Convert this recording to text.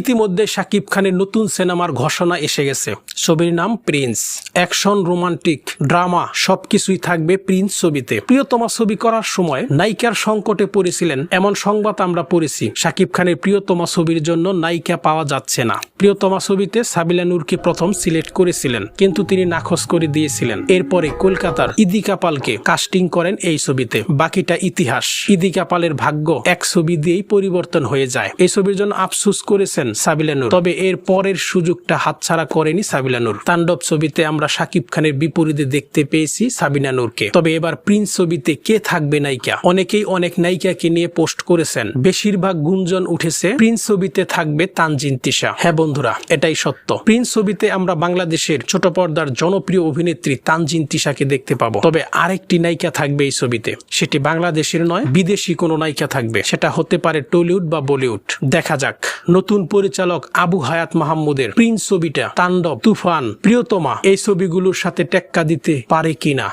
ইতিমধ্যে শাকিব খানের নতুন সিনেমার ঘোষণা এসে গেছে। ছবির নাম প্রিন্স। অ্যাকশন, রোমান্টিক, ড্রামা সবকিছুই থাকবে প্রিন্স ছবিতে। প্রিয়তমা ছবি করার সময় নায়িকার সংকটে পড়েছিলেন, এমন সংবাদ আমরা পড়েছি। শাকিব খানের প্রিয়তমা ছবির জন্য নায়িকা পাওয়া যাচ্ছে না। প্রিয়তমা ছবিতে সাবিলা নূরকে প্রথম সিলেক্ট করেছিলেন, কিন্তু তিনি নাকচ করে দিয়েছিলেন। এরপরে কলকাতার ইদিকা পালকে কাস্টিং করেন এই ছবিতে। বাকিটা ইতিহাস। ইদিকা পালের ভাগ্য এক ছবি দিয়েই পরিবর্তন হয়ে যায়। এই ছবির জন্য আফসুস করেছেন সাবিলা নূর। তবে এর পরের সুযোগটা হাতছাড়া করেনি সাবিলা নূর। তাণ্ডব ছবিতে আমরা সাকিব খানের বিপরীতে দেখতে পেয়েছি সাবিনা নূরকে। তবে এবার প্রিন্স ছবিতে কে থাকবে নায়িকা? অনেকেই অনেক নায়িকাকে নিয়ে পোস্ট করেছেন। বেশিরভাগ গুঞ্জন উঠেছে, প্রিন্স ছবিতে থাকবে তানজিন তিশা। হ্যাঁ বন্ধুরা, এটাই সত্য। প্রিন্স ছবিতে আমরা বাংলাদেশের ছোট পর্দার জনপ্রিয় অভিনেত্রী তানজিন তিশাকে দেখতে পাবো। তবে আরেকটি নায়িকা থাকবে এই ছবিতে। সেটি বাংলাদেশের নয়, বিদেশি কোনো নায়িকা থাকবে। সেটা হতে পারে টলিউড বা বলিউড। দেখা যাক। নতুন পরিচালক আবু হায়াত মাহমুদের প্রিন্স ছবিটা তাণ্ডব, তুফান, প্রিয়তমা এই ছবিগুলোর সাথে টেক্কা দিতে পারে কিনা?